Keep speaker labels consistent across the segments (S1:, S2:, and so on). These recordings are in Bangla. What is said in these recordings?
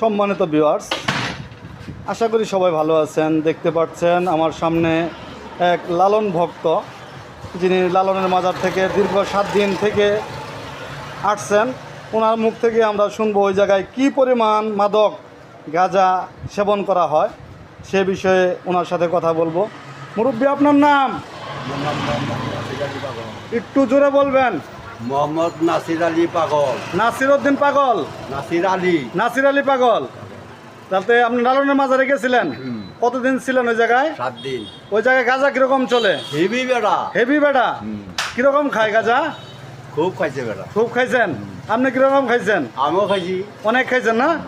S1: সম্মানিত ভিউয়ার্স আশা করি সবাই ভালো আছেন। দেখতে পাচ্ছেন আমার সামনে এক লালন ভক্ত যিনি লালনের মাজার থেকে দীর্ঘ সাত দিন থেকে আসছেন। ওনার মুখ থেকে আমরা শুনব ওই জায়গায় কি পরিমাণ মাদক গাঁজা সেবন করা হয় সে বিষয়ে ওনার সাথে কথা বলব। মুরব্বী আপনার নাম? একটু জোরে বলবেন।
S2: মোহাম্মদ নাসির আলী পাগল।
S1: নাসির উদ্দিন পাগল।
S2: নাসির আলী।
S1: নাসির আলী পাগল। তাতে আপনি লালনের মাজারে গেছিলেন? কতদিন ছিলেন ওই জায়গায়?
S2: সাত দিন।
S1: ওই জায়গায় গাজা কীরকম চলে?
S2: হেভি বেড়া।
S1: হেভি বেটা কীরকম খায় গাজা?
S2: খুব খাইছে বেড়া।
S1: খুব খাইছেন? আপনি কীরকম খাইছেন?
S2: আমিও খাইছি।
S1: অনেক খাইছেন না?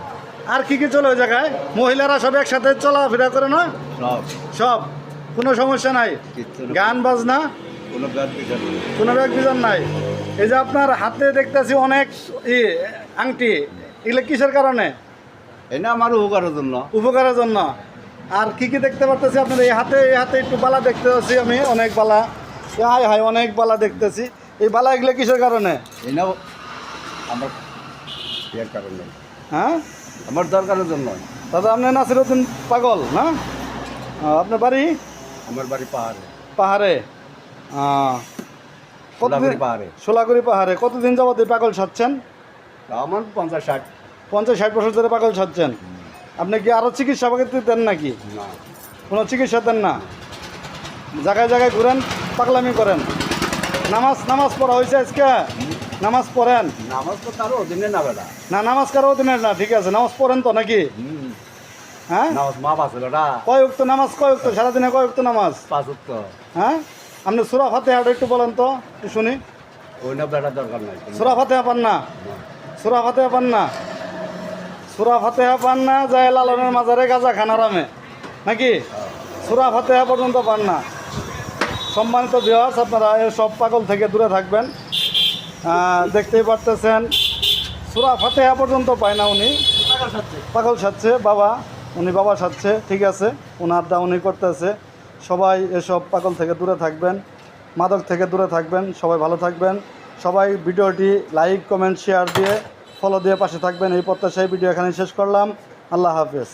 S1: আর কি কি চলে ওই জায়গায়? মহিলারা সব একসাথে চলাফেরা করে না?
S2: সব।
S1: সব? কোনো সমস্যা নাই? গান বাজনা?
S2: কোনো ব্যাগ বিচার।
S1: কোনো ব্যাগ বিজন নাই? এই যে আপনার হাতে দেখতেছি অনেক ই আংটি। এগুলো কিসের কারণে?
S2: না আমার উপকারের জন্য।
S1: উপকারের জন্য। আর কি কি দেখতে পারতেছি আপনার? এই হাতে এই হাতে একটু বালা দেখতে পাচ্ছি আমি অনেক বালা। হাই হাই অনেক বালা দেখতেছি। এই বালা এগুলো কিসের কারণে?
S2: না আমার ইয়ার কারণে।
S1: হ্যাঁ?
S2: আমার দরকারের জন্য।
S1: দাদা আপনি নাসিরুদ্দিন পাগল না? আপনার বাড়ি?
S2: আমার বাড়ি পাহাড়ে।
S1: পাহাড়ে। কতদিন
S2: পাহাড়ে।
S1: সোলাগুড়ি পাহাড়ে? কতদিন যাবত এই পাগল সাচ্ছেন
S2: আমার পঞ্চাশ ষাট।
S1: পঞ্চাশ ষাট বছর ধরে পাগল সাচ্ছেন আপনি কি আরও চিকিৎসা দেন নাকি?
S2: না।
S1: কোনো চিকিৎসা দেন না? জায়গায় জায়গায় ঘুরেন পাগলামি করেন। নামাজ নামাজ পড়া হয়েছে আজকে? নামাজ পড়েন?
S2: নামাজ তো তারও অধীনে না বেড়া
S1: না নামাজ কারও দিনের না ঠিক আছে। নামাজ পড়েন তো নাকি? হ্যাঁ?
S2: নামাজ মা আছে বেড়া
S1: কয় উক্ত নামাজ কয় উক্ত? সারাদিনে কয় উক্ত নামাজ?
S2: পাঁচ উত্ত
S1: হ্যাঁ? আপনি সুরা ফাতে একটু বলেন তো একটু শুনি।
S2: ওই দরকার নাই।
S1: সুরা ফাতে পান না? সুরা ফাতে পান না? সুরা ফাতে পান না যায় লালনের মাজারে গাজা খান আরামে। নাকি? সুরা ফাতে পর্যন্ত পান না। সম্মানিত বিহাস আপনারা এই সব পাগল থেকে দূরে থাকবেন। দেখতেই পারতেছেন সুরা ফাতেহা পর্যন্ত পায় না উনি। পাগল সাচ্ছে বাবা উনি বাবা সাচ্ছে ঠিক আছে। ওনার দা উনি করতেছে। সবাই এসব পাগল থেকে দূরে থাকবেন, মাদক থেকে দূরে থাকবেন, সবাই ভালো থাকবেন। সবাই ভিডিওটি লাইক, কমেন্ট শেয়ার দিয়ে ফলো দিয়ে পাশে থাকবেন। এই প্রত্যাশায় ভিডিও এখানে শেষ করলাম। আল্লাহ হাফেজ।